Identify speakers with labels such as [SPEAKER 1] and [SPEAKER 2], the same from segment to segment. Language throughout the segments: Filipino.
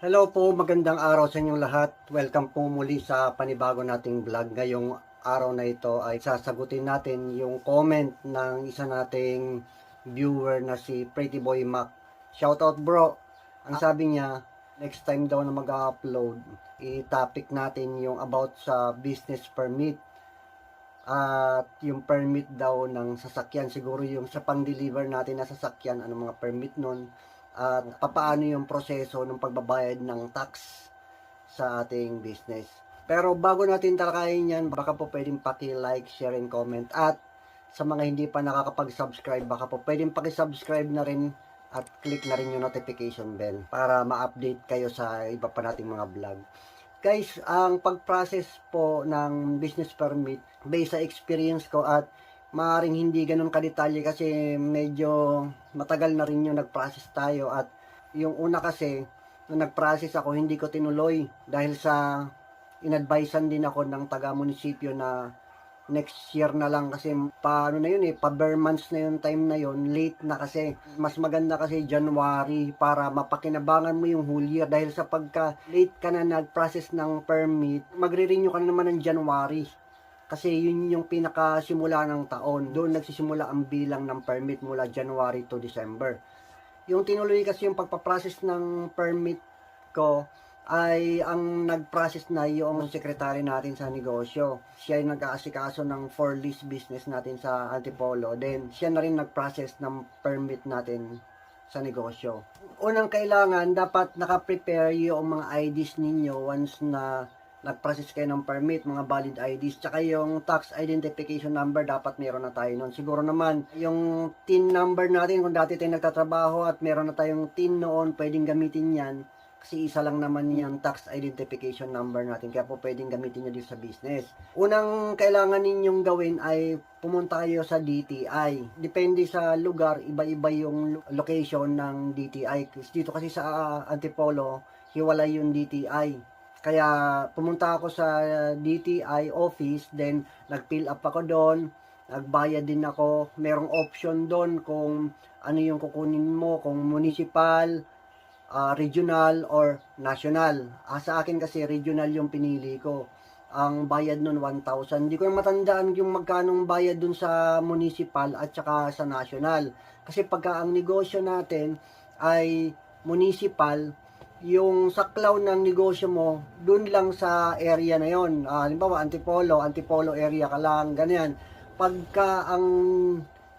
[SPEAKER 1] Hello po, magandang araw sa inyong lahat. Welcome po muli sa panibago nating vlog. Ngayong araw na ito ay sasagutin natin yung comment ng isa nating viewer na si Pretty Boy Mac. Shoutout bro! Ang sabi niya, next time daw na mag-upload, i-topic natin yung about sa business permit at yung permit daw ng sasakyan siguro yung sa pang-deliver natin na sasakyan ano mga permit nun at papaano yung proseso ng pagbabayad ng tax sa ating business. Pero bago natin talakayin yan, baka po pwedeng paki-like, share, and comment. At sa mga hindi pa nakakapag-subscribe, baka po pwedeng paki-subscribe na rin at click na rin yung notification bell para ma-update kayo sa iba pa nating mga vlog. Guys, ang pag-process po ng business permit based sa experience ko at maaring hindi ganun kadetalye kasi medyo matagal na rin yung nag-process tayo at yung una kasi nung nag-process ako hindi ko tinuloy dahil sa inadvisean din ako ng taga-munisipyo na next year na lang kasi paano na yun eh, pa bare months na yung time na yun, late na kasi. Mas maganda kasi January para mapakinabangan mo yung whole year dahil sa pagka late ka na nag-process ng permit, magre-renew ka na naman ng January. Kasi yun yung pinakasimula ng taon. Doon nagsisimula ang bilang ng permit mula January to December. Yung tinuloy kasi yung pagpaprocess ng permit ko ay ang nag-process na yung sekretary natin sa negosyo. Siya yung nag-aasikaso ng for lease business natin sa Antipolo. Then, siya na rin nag-process ng permit natin sa negosyo. Unang kailangan, dapat naka-prepare yung mga IDs ninyo once na nag-process kayo ng permit, mga valid IDs, tsaka yung tax identification number, dapat meron na tayo nun. Siguro naman, yung TIN number natin, kung dati tayo nagtatrabaho at meron na tayong TIN noon, pwedeng gamitin yan. Kasi isa lang naman yung tax identification number natin, kaya po pwedeng gamitin nyo dito sa business. Unang kailangan ninyong gawin ay pumunta kayo sa DTI. Depende sa lugar, iba-iba yung location ng DTI. Dito kasi sa ah, Antipolo, hiwalay yung DTI. Kaya pumunta ako sa DTI office, then nag-fill up ako doon, nagbayad din ako. Merong option doon kung ano yung kukunin mo, kung municipal, ah, regional, or national. Ah, sa akin kasi regional yung pinili ko. Ang bayad nun 1,000. Hindi ko na matandaan yung magkanong bayad dun sa municipal at saka sa national. Kasi pagka ang negosyo natin ay municipal, yung saklaw ng negosyo mo, dun lang sa area na yon. Ah, halimbawa, Antipolo, Antipolo area ka lang, ganyan. Pagka ang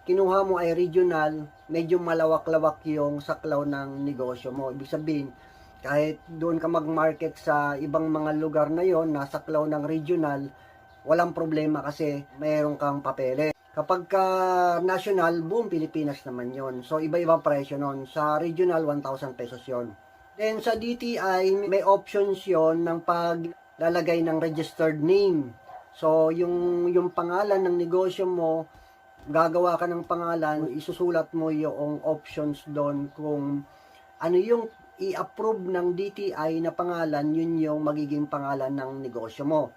[SPEAKER 1] kinuha mo ay regional, medyo malawak-lawak yung saklaw ng negosyo mo. Ibig sabihin, kahit doon ka mag-market sa ibang mga lugar na yon na saklaw ng regional, walang problema kasi mayroon kang papeles. Kapag ka national, boom, Pilipinas naman yon. So, iba-ibang presyo nun. Sa regional, 1,000 pesos yon. Then, sa DTI, may options yon ng paglalagay ng registered name. So, yung, yung pangalan ng negosyo mo, gagawa ka ng pangalan, isusulat mo yung options doon kung ano yung i-approve ng DTI na pangalan, yun yung magiging pangalan ng negosyo mo.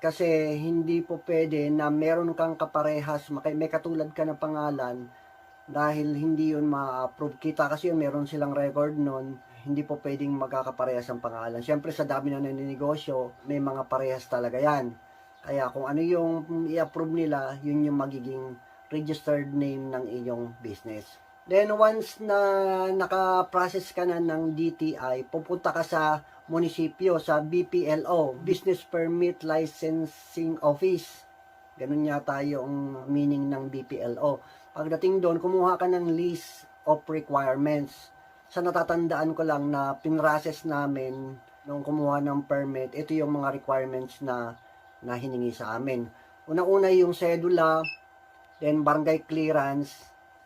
[SPEAKER 1] Kasi hindi po pwede na meron kang kaparehas, may katulad ka na pangalan dahil hindi yun ma-approve. Kita kasi yun, meron silang record nun, hindi po pwedeng magkakaparehas ang pangalan. Siyempre sa dami na naninegosyo, may mga parehas talaga yan. Kaya kung ano yung i-approve nila, yun yung magiging registered name ng iyong business. Then once na naka-process ka na ng DTI, pupunta ka sa munisipyo, sa BPLO, Business Permit Licensing Office. Ganun yata yung meaning ng BPLO. Pagdating doon, kumuha ka ng list of requirements. Sa natatandaan ko lang na pinrases namin nung kumuha ng permit, ito yung mga requirements na, na hiningi sa amin. Una-una yung sedula, then barangay clearance,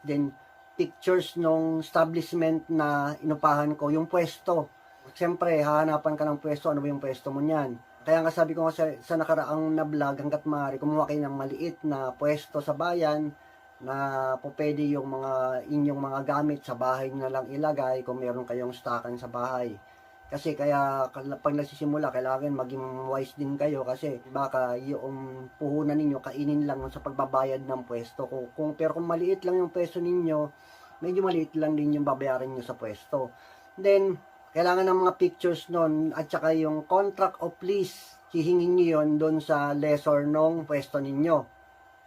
[SPEAKER 1] then pictures nung establishment na inupahan ko, yung pwesto. Siyempre, hahanapan ka ng pwesto, ano ba yung pwesto mo niyan? Kaya nga sabi ko nga sa, sa nakaraang na vlog, hanggat maaari, kumuha kayo ng maliit na pwesto sa bayan, na po pwede yung mga inyong mga gamit sa bahay na lang ilagay kung meron kayong stockan sa bahay. Kasi kaya pag nagsisimula, kailangan maging wise din kayo kasi baka yung puhunan ninyo kainin lang sa pagbabayad ng pwesto. Kung, kung, pero kung maliit lang yung pwesto ninyo, medyo maliit lang din yung babayaran nyo sa pwesto. Then, kailangan ng mga pictures nun at saka yung contract of lease, hihingin nyo yun doon sa lessor nung pwesto ninyo.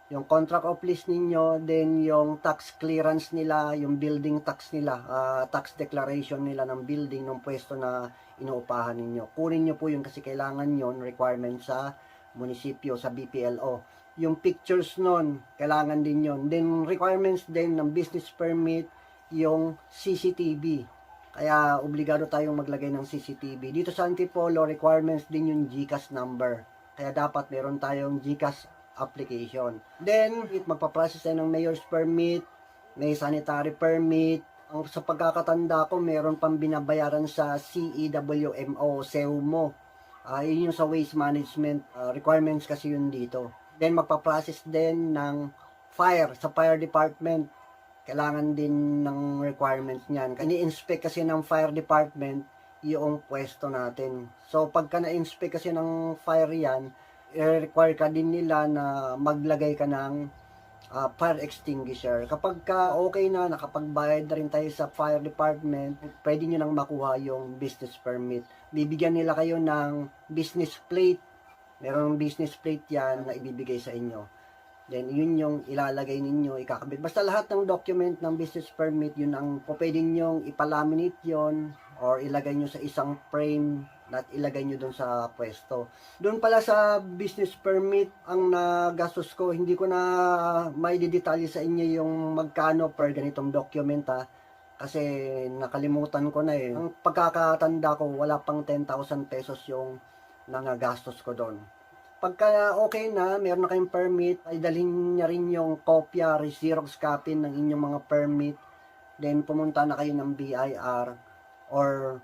[SPEAKER 1] Yung contract of lease ninyo, then yung tax clearance nila, yung building tax nila, ah, tax declaration nila ng building ng pwesto na inuupahan ninyo. Kunin nyo po yung kasi kailangan yon requirement sa munisipyo, sa BPLO. Yung pictures nun, kailangan din yon Then requirements din ng business permit, yung CCTV. Kaya obligado tayong maglagay ng CCTV. Dito sa Antipolo, requirements din yung GCAS number. Kaya dapat meron tayong GCAS application. Then, magpaprocess tayo ng mayor's permit, may sanitary permit. Ang sa pagkakatanda ko, meron pang binabayaran sa CEWMO, SEWMO. Ah, yun yung sa waste management ah, requirements kasi yun dito. Then, magpaprocess din ng fire sa fire department kailangan din ng requirements niyan. Ini-inspect kasi ng fire department yung pwesto natin. So, pagka na-inspect kasi ng fire yan, i-require ka din nila na maglagay ka ng ah, fire extinguisher. Kapag ka okay na, nakapagbayad na rin tayo sa fire department, pwede nyo nang makuha yung business permit. Bibigyan nila kayo ng business plate. Merong business plate yan na ibibigay sa inyo. Then, yun yung ilalagay ninyo, ikakabit. Basta lahat ng document ng business permit, yun ang pwede nyong ipalaminate yon or ilagay nyo sa isang frame at ilagay nyo doon sa pwesto. Doon pala sa business permit, ang nagastos ko, hindi ko na may detalye sa inyo yung magkano per ganitong document ha. Kasi nakalimutan ko na eh. Ang pagkakatanda ko, wala pang 10,000 pesos yung nangagastos ko doon. Pagka okay na, meron na kayong permit, ay dalhin niya rin yung kopya, Xerox copy ng inyong mga permit. Then pumunta na kayo ng BIR or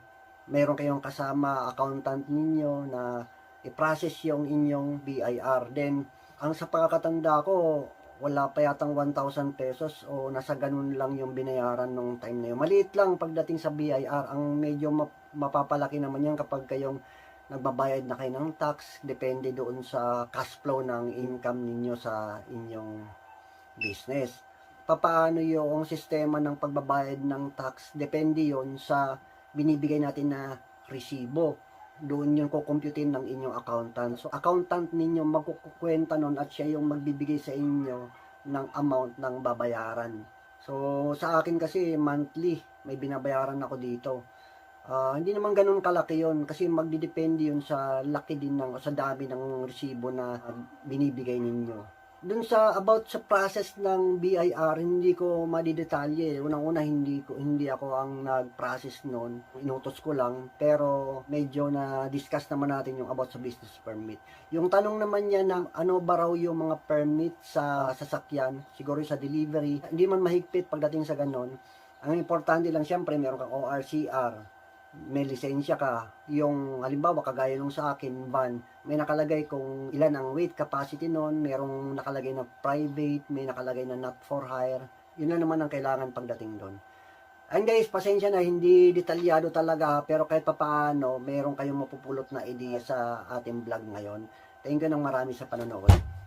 [SPEAKER 1] meron kayong kasama accountant ninyo na i-process yung inyong BIR. Then, ang sa pagkakatanda ko, wala pa yatang 1,000 pesos o nasa ganun lang yung binayaran nung time na yun. Maliit lang pagdating sa BIR. Ang medyo map- mapapalaki naman yan kapag kayong nagbabayad na kayo ng tax. Depende doon sa cash flow ng income ninyo sa inyong business. Papaano yung sistema ng pagbabayad ng tax? Depende yon sa binibigay natin na resibo. Doon yung kukumputin ng inyong accountant. So, accountant ninyo magkukwenta nun at siya yung magbibigay sa inyo ng amount ng babayaran. So, sa akin kasi monthly, may binabayaran ako dito. Ah, hindi naman ganun kalaki yon kasi magdidepende yun sa laki din ng sa dami ng resibo na binibigay ninyo. Dun sa about sa process ng BIR, hindi ko madidetalye. Unang-una hindi ko hindi ako ang nag-process noon. Inutos ko lang pero medyo na discuss naman natin yung about sa business permit. Yung tanong naman niya ng ano ba raw yung mga permit sa sasakyan, siguro sa delivery, hindi man mahigpit pagdating sa ganon. Ang importante lang siyempre meron kang ORCR, may lisensya ka, yung halimbawa kagaya nung sa akin, van, may nakalagay kung ilan ang weight capacity nun, merong nakalagay na private, may nakalagay na not for hire, yun lang naman ang kailangan pagdating doon. And guys, pasensya na, hindi detalyado talaga, pero kahit papaano, meron kayong mapupulot na idea sa ating vlog ngayon. Thank you ng marami sa panonood.